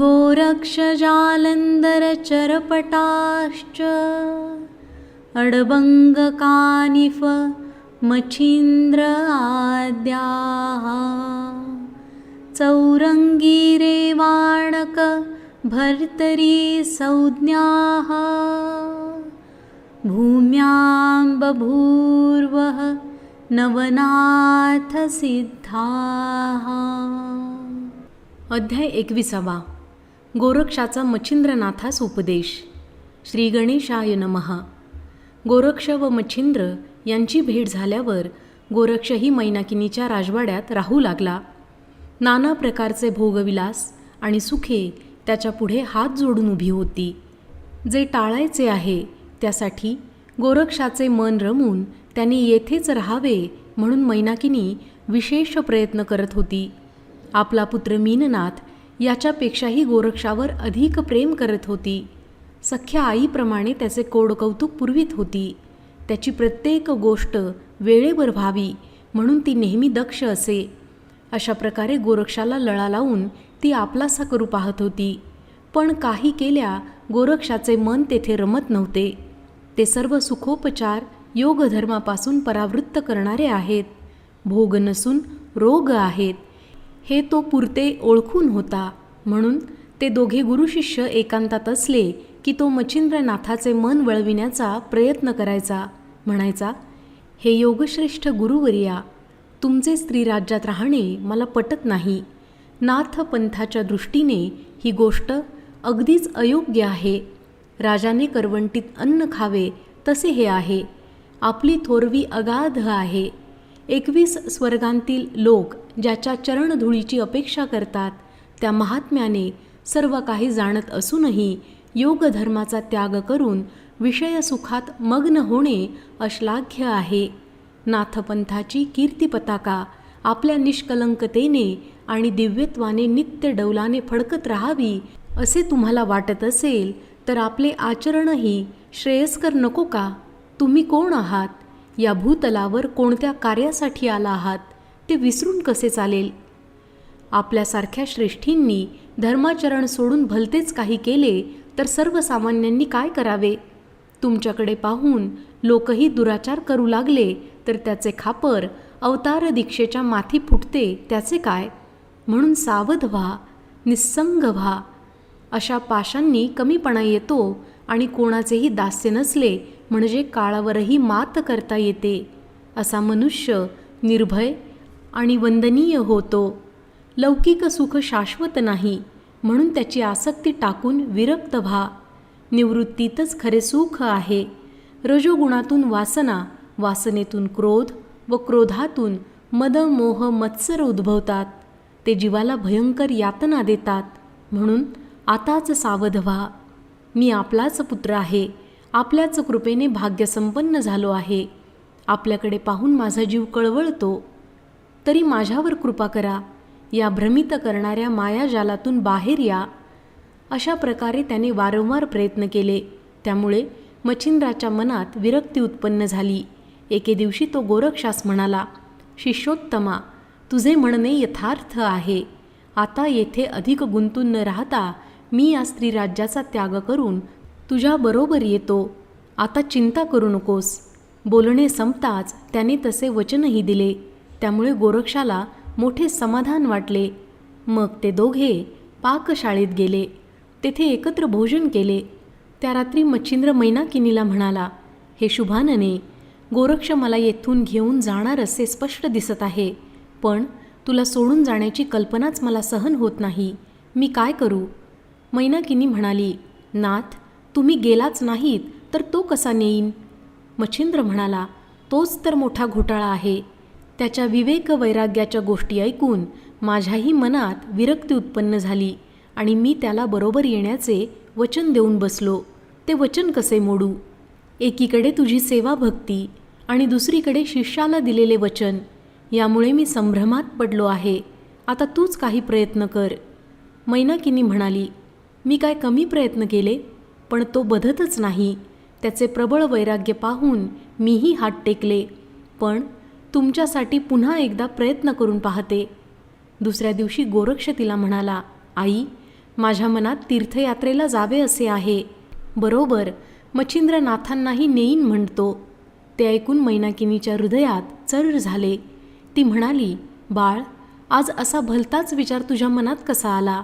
गोरक्षजालन्धरचरपटाश्च अडबङ्गकानिफ मच्छीन्द्र आद्याः चौरङ्गीरेवाणक भर्तरी संज्ञाः भूम्यां बभूर्वः नवनाथसिद्धाः। अध्याय एकविसावा। गोरक्षाचा मच्छिंद्रनाथास उपदेश. श्री गणेशाय नमहा गोरक्ष व मच्छिंद्र यांची भेट झाल्यावर गोरक्षही मैनाकिनीच्या राजवाड्यात राहू लागला. नाना प्रकारचे भोगविलास आणि सुखे त्याच्या पुढे हात जोडून उभी होती. जे टाळायचे आहे त्यासाठी गोरक्षाचे मन रमून त्यांनी येथेच राहावे म्हणून मैनाकिनी विशेष प्रयत्न करत होती. आपला पुत्र मीननाथ याच्यापेक्षाही गोरक्षावर अधिक प्रेम करत होती. सख्या आईप्रमाणे त्याचे कोडकौतुक पुरवीत होती. त्याची प्रत्येक गोष्ट वेळेवर व्हावी म्हणून ती नेहमी दक्ष असे. अशा प्रकारे गोरक्षाला लळा लावून ती आपलासा करू पाहत होती. पण काही केल्या गोरक्षाचे मन तेथे रमत नव्हते. ते सर्व सुखोपचार योगधर्मापासून परावृत्त करणारे आहेत. भोग नसून रोग आहेत. हे तो पुरते ओळखून होता. म्हणून ते दोघे गुरुशिष्य एकांतात असले की तो मच्छिंद्रनाथाचे मन वळविण्याचा प्रयत्न करायचा. म्हणायचा हे योगश्रेष्ठ गुरुवर्या तुमचे स्त्रीराज्यात राहणे मला पटत नाही. नाथ पंथाच्या दृष्टीने ही गोष्ट अगदीच अयोग्य आहे. राजाने करवंटीत अन्न खावे तसे हे आहे. आपली थोरवी अगाध आहे. एकवीस स्वर्गांतील लोक ज्याच्या चरणधुळीची अपेक्षा करतात त्या महात्म्याने सर्व काही जाणत असूनही योगधर्माचा त्याग करून विषयसुखात मग्न होणे अश्लाघ्य आहे. नाथपंथाची कीर्ती पताका आपल्या निष्कलंकतेने आणि दिव्यत्वाने नित्य डौलाने फडकत राहावी असे तुम्हाला वाटत असेल तर आपले आचरणही श्रेयस्कर नको का? तुम्ही कोण आहात? या भूतलावर कोणत्या कार्यासाठी आला आहात ते विसरून कसे चालेल? आपल्यासारख्या श्रेष्ठींनी धर्माचरण सोडून भलतेच काही केले तर सर्वसामान्यांनी काय करावे? तुमच्याकडे पाहून लोकही दुराचार करू लागले तर त्याचे खापर अवतार दीक्षेच्या माथी फुटते त्याचे काय? म्हणून सावध व्हा निस्संग व्हा. अशा पाशांनी कमीपणा येतो आणि कोणाचेही दास्य नसले म्हणजे काळावरही मात करता येते. असा मनुष्य निर्भय आणि वंदनीय होतो. लौकिक सुख शाश्वत नाही म्हणून त्याची आसक्ती टाकून विरक्त व्हा. निवृत्तीतच खरे सुख आहे. रजोगुणातून वासना वासनेतून क्रोध व क्रोधातून मद मोह मत्सर उद्भवतात. ते जीवाला भयंकर यातना देतात. म्हणून आताच सावध व्हा. मी आपलाच पुत्र आहे. आपल्याच कृपेने भाग्यसंपन्न झालो आहे. आपल्याकडे पाहून माझा जीव कळवळतो. तरी माझ्यावर कृपा करा. या भ्रमित करणाऱ्या मायाजालातून बाहेर या. अशा प्रकारे त्याने वारंवार प्रयत्न केले. त्यामुळे मच्छिंद्राच्या मनात विरक्ती उत्पन्न झाली. एके दिवशी तो गोरक्षास म्हणाला शिष्योत्तमा तुझे म्हणणे यथार्थ आहे. आता येथे अधिक गुंतून न राहता मी या स्त्रीराज्याचा त्याग करून तुझ्याबरोबर येतो. आता चिंता करू नकोस. बोलणे संपताच त्याने तसे वचनही दिले. त्यामुळे गोरक्षाला मोठे समाधान वाटले. मग ते दोघे पाकशाळेत गेले. तेथे एकत्र भोजन केले. त्या रात्री मच्छिंद्र मैनाकिनीला म्हणाला हे शुभानने गोरक्ष मला येथून घेऊन जाणार असे स्पष्ट दिसत आहे. पण तुला सोडून जाण्याची कल्पनाच मला सहन होत नाही. मी काय करू? मैनाकिनी म्हणाली नाथ तुम्ही गेलाच नाहीत तर तो कसा नेईन? मच्छिंद्र म्हणाला तोच तर मोठा घोटाळा आहे. त्याच्या विवेक वैराग्याच्या गोष्टी ऐकून माझ्याही मनात विरक्ती उत्पन्न झाली आणि मी त्याला बरोबर येण्याचे वचन देऊन बसलो. ते वचन कसे मोडू? एकीकडे तुझी सेवा भक्ती आणि दुसरीकडे शिष्याला दिलेले वचन. यामुळे मी संभ्रमात पडलो आहे. आता तूच काही प्रयत्न कर. मैनाकिनी म्हणाली मी काय कमी प्रयत्न केले? पण तो बधतच नाही. त्याचे प्रबळ वैराग्य पाहून मीही हात टेकले. पण तुमच्यासाठी पुन्हा एकदा प्रयत्न करून पाहते. दुसऱ्या दिवशी गोरक्ष तिला म्हणाला आई माझ्या मनात तीर्थयात्रेला जावे असे आहे. बरोबर मच्छिंद्रनाथांनाही नेईन म्हणतो. ते ऐकून मैनाकिनीच्या हृदयात चर झाले. ती म्हणाली बाळ आज असा भलताच विचार तुझ्या मनात कसा आला?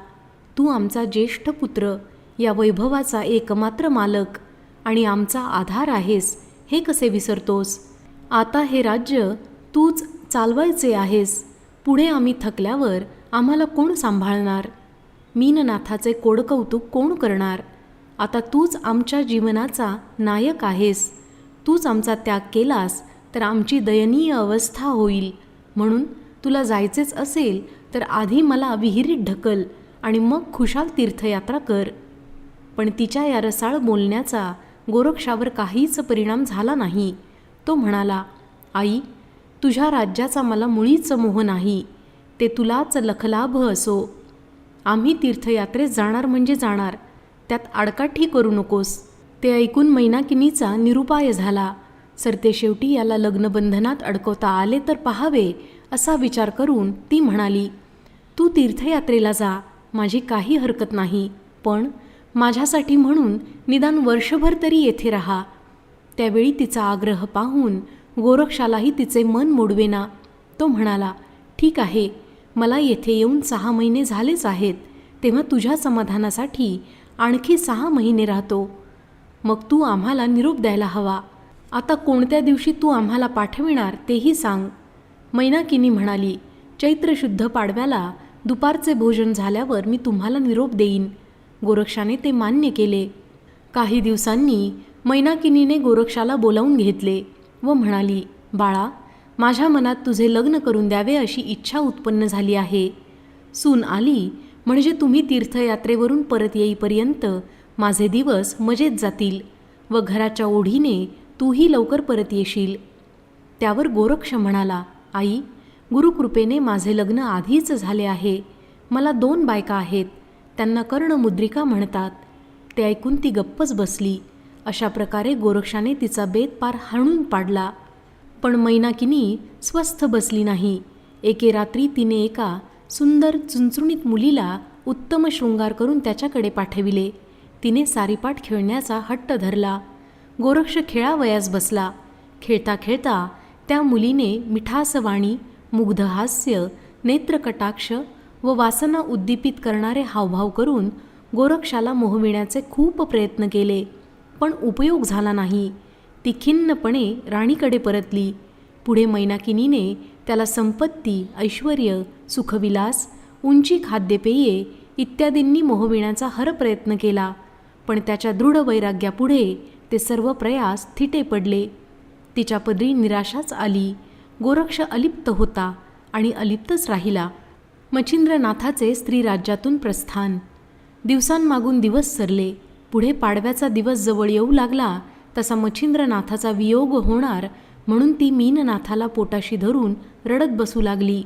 तू आमचा ज्येष्ठ पुत्र या वैभवाचा एकमात्र मालक आणि आमचा आधार आहेस हे कसे विसरतोस? आता हे राज्य तूच चालवायचे आहेस. पुढे आम्ही थकल्यावर आम्हाला कोण सांभाळणार? मीननाथाचे कोडकौतुक कोण करणार? आता तूच आमच्या जीवनाचा नायक आहेस. तूच आमचा त्याग केलास तर आमची दयनीय अवस्था होईल. म्हणून तुला जायचेच असेल तर आधी मला विहिरीत ढकल आणि मग खुशाल तीर्थयात्रा कर. पण तिच्या या रसाळ बोलण्याचा गोरक्षावर काहीच परिणाम झाला नाही. तो म्हणाला आई तुझ्या राज्याचा मला मुळीच मोह नाही. ते तुलाच लखलाभ असो. आम्ही तीर्थयात्रेत जाणार म्हणजे जाणार. त्यात आडकाठी करू नकोस. ते ऐकून मैनाकिनीचा निरुपाय झाला. सरते शेवटी याला लग्नबंधनात अडकवता आले तर पहावे असा विचार करून ती म्हणाली तू तीर्थयात्रेला जा. माझी काही हरकत नाही. पण माझ्यासाठी म्हणून निदान वर्षभर तरी येथे राहा. त्यावेळी तिचा आग्रह पाहून गोरक्षालाही तिचे मन मोडवेना. तो म्हणाला ठीक आहे मला येथे येऊन सहा महिने झालेच आहेत. तेव्हा तुझ्या समाधानासाठी आणखी सहा महिने राहतो. मग तू आम्हाला निरोप द्यायला हवा. आता कोणत्या दिवशी तू आम्हाला पाठविणार तेही सांग. मैनाकिनी म्हणाली चैत्र शुद्ध पाडव्याला दुपारचे भोजन झाल्यावर मी तुम्हाला निरोप देईन. गोरक्षाने ते मान्य केले. काही दिवसांनी मैनाकिनीने गोरक्षाला बोलावून घेतले व म्हणाली बाळा माझ्या मनात तुझे लग्न करून द्यावे अशी इच्छा उत्पन्न झाली आहे. सून आली म्हणजे तुम्ही तीर्थयात्रेवरून परत येईपर्यंत माझे दिवस मजेत जातील व घराच्या ओढीने तूही लवकर परत येशील. त्यावर गोरक्ष म्हणाला आई गुरुकृपेने माझे लग्न आधीच झाले आहे. मला दोन बायका आहेत. त्यांना कर्णमुद्रिका म्हणतात. ते ऐकून ती गप्पच बसली. अशा प्रकारे गोरक्षाने तिचा बेत पार हाणून पाडला. पण मैनाकिनी स्वस्थ बसली नाही. एके रात्री तिने एका सुंदर चुणचुणीत मुलीला उत्तम शृंगार करून त्याच्याकडे पाठविले. तिने सारीपाठ खेळण्याचा हट्ट धरला. गोरक्ष खेळावयास बसला. खेळता खेळता त्या मुलीने मिठासवाणी मुग्धहास्य नेत्रकटाक्ष व वासना उद्दीपित करणारे हावभाव करून गोरक्षाला मोहविण्याचे खूप प्रयत्न केले पण उपयोग झाला नाही. ती खिन्नपणे राणीकडे परतली. पुढे मैनाकिनीने त्याला संपत्ती ऐश्वर सुखविलास उंची खाद्यपेये इत्यादींनी मोहविण्याचा हर प्रयत्न केला पण त्याच्या दृढ वैराग्यापुढे ते सर्व प्रयास थिटे पडले. तिच्या पदरी निराशाच आली. गोरक्ष अलिप्त होता आणि अलिप्तच राहिला. मच्छिंद्रनाथाचे स्त्री राज्यातून प्रस्थान. दिवसांमागून दिवस सरले. पुढे पाडव्याचा दिवस जवळ येऊ लागला तसा मच्छिंद्रनाथाचा वियोग होणार म्हणून ती मीननाथाला पोटाशी धरून रडत बसू लागली.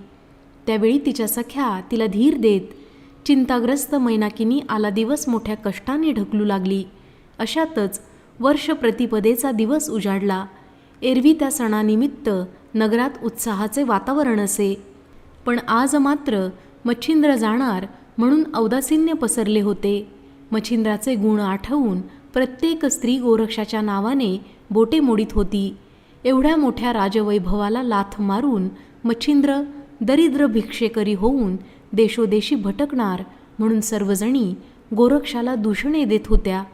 त्यावेळी तिच्या सख्या तिला धीर देत चिंताग्रस्त मैनाकिनी आला दिवस मोठ्या कष्टाने ढकलू लागली. अशातच वर्ष प्रतिपदेचा दिवस उजाडला. एरवी त्या सणानिमित्त नगरात उत्साहाचे वातावरण असे. पण आज मात्र मच्छिंद्र जाणार म्हणून औदासिन्य पसरले होते. मच्छिंद्राचे गुण आठवून प्रत्येक स्त्री गोरक्षाच्या नावाने बोटे मोडीत होती. एवढ्या मोठ्या राजवैभवाला लाथ मारून मच्छिंद्र दरिद्र भिक्षेकरी होऊन देशोदेशी भटकणार म्हणून सर्वजणी गोरक्षाला दूषणे देत होत्या.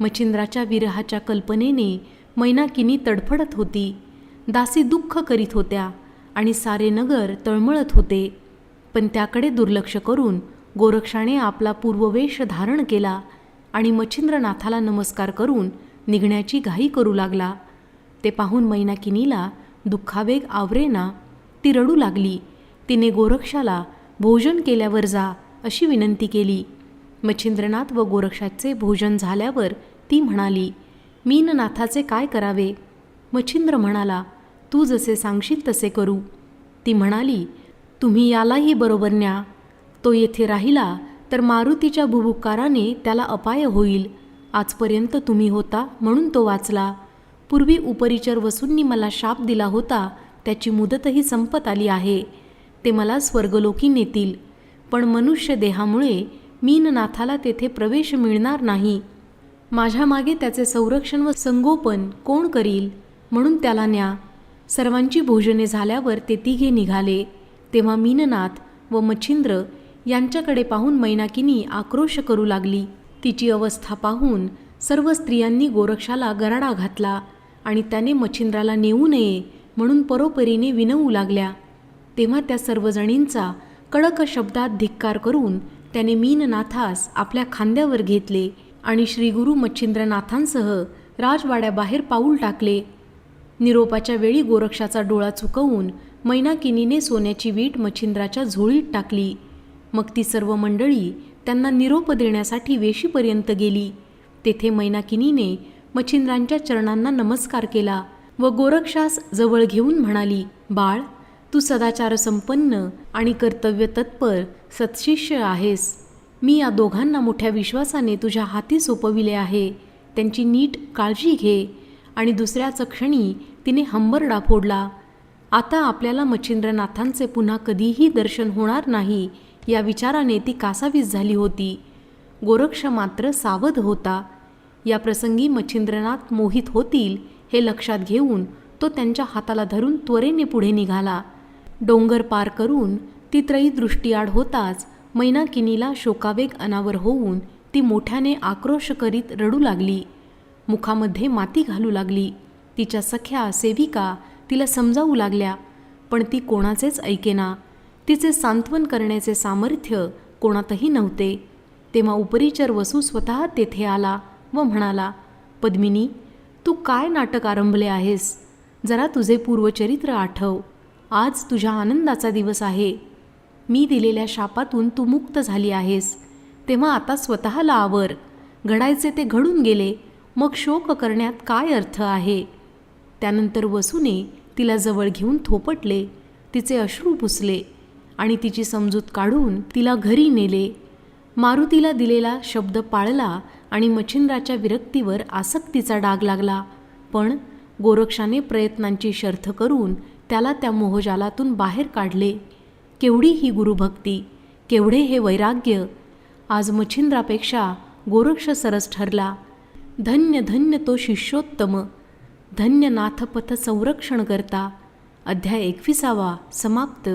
मच्छिंद्राच्या विरहाच्या कल्पनेने मैनाकिनी तडफडत होती. दासी दुःख करीत होत्या. आणि सारे नगर तळमळत होते. पण त्याकडे दुर्लक्ष करून गोरक्षाने आपला पूर्ववेश धारण केला आणि मच्छिंद्रनाथाला नमस्कार करून निघण्याची घाई करू लागला. ते पाहून मैनाकिनीला दुःखावेग आवरेना ती रडू लागली. तिने गोरक्षाला भोजन केल्यावर जा अशी विनंती केली. मच्छिंद्रनाथ व गोरक्षाचे भोजन झाल्यावर ती म्हणाली मीननाथाचे काय करावे? मच्छिंद्र म्हणाला तू जसे सांगशील तसे करू. ती म्हणाली तुम्ही यालाही बरोबर न्या. तो येथे राहिला तर मारुतीच्या भुभुकाराने त्याला अपाय होईल. आजपर्यंत तुम्ही होता म्हणून तो वाचला. पूर्वी उपरिचर वसूंनी मला शाप दिला होता त्याची मुदतही संपत आली आहे. ते मला स्वर्गलोकी नेतील. पण मनुष्य देहामुळे मीननाथाला तेथे प्रवेश मिळणार नाही. माझ्या मागे त्याचे संरक्षण व संगोपन कोण करील? म्हणून त्याला न्या. सर्वांची भोजने झाल्यावर ते तिघे निघाले. तेव्हा मीननाथ व मच्छिंद्र यांच्याकडे पाहून मैनाकिनी आक्रोश करू लागली. तिची अवस्था पाहून सर्व स्त्रियांनी गोरक्षाला गराडा घातला आणि त्याने मच्छिंद्राला नेऊ नये म्हणून परोपरीने विनवू लागल्या. तेव्हा त्या सर्वजणींचा कडक शब्दात धिक्कार करून त्याने मीननाथास आपल्या खांद्यावर घेतले आणि श्रीगुरु मच्छिंद्रनाथांसह राजवाड्याबाहेर पाऊल टाकले. निरोपाच्या वेळी गोरक्षाचा डोळा चुकवून मैनाकिनीने सोन्याची वीट मच्छिंद्राच्या झोळीत टाकली. मग ती सर्व मंडळी त्यांना निरोप देण्यासाठी वेशीपर्यंत गेली. तेथे मैनाकिनीने मच्छिंद्रांच्या चरणांना नमस्कार केला व गोरक्षास जवळ घेऊन म्हणाली बाळ तू सदाचार संपन्न आणि कर्तव्य तत्पर सत्शिष्य आहेस. मी या दोघांना मोठ्या विश्वासाने तुझ्या हाती सोपविले आहे. त्यांची नीट काळजी घे आणि दुसऱ्याच क्षणी तिने हंबरडा फोडला आता आपल्याला मच्छिंद्रनाथांचे पुन्हा कधीही दर्शन होणार नाही या विचाराने ती कासावीस झाली होती. गोरक्ष मात्र सावध होता. या प्रसंगी मच्छिंद्रनाथ मोहित होतील हे लक्षात घेऊन तो त्यांच्या हाताला धरून त्वरेने पुढे निघाला. डोंगर पार करून ती त्रयी दृष्टीआड होताच मैनाकिनीला शोकावेग अनावर होऊन ती मोठ्याने आक्रोश करीत रडू लागली. मुखामध्ये माती घालू लागली. तिच्या सख्या सेविका तिला समजावू लागल्या पण ती कोणाचेच ऐकेना. तिचे सांत्वन करण्याचे सामर्थ्य कोणातही नव्हते. तेव्हा उपरिचर वसू स्वतः तेथे आला व म्हणाला पद्मिनी तू काय नाटक आरंभले आहेस? जरा तुझे पूर्वचरित्र आठव. आज तुझ्या आनंदाचा दिवस आहे. मी दिलेल्या शापातून तू मुक्त झाली आहेस. तेव्हा आता स्वतःला आवर. घडायचे ते घडून गेले. मग शोक करण्यात काय अर्थ आहे? त्यानंतर वसूने तिला जवळ घेऊन थोपटले. तिचे अश्रू पुसले आणि तिची समजूत काढून तिला घरी नेले. मारुतीला दिलेला शब्द पाळला आणि मच्छिंद्राच्या विरक्तीवर आसक्तीचा डाग लागला. पण गोरक्षाने प्रयत्नांची शर्थ करून त्याला त्या मोहजालातून बाहेर काढले. केवढी ही गुरुभक्ती केवढे हे वैराग्य! आज मच्छिंद्रापेक्षा गोरक्ष सरस ठरला. धन्य धन्य तो शिष्योत्तम! धन्य नाथपथ संरक्षण करता अध्याय एकविसावा समाप्त.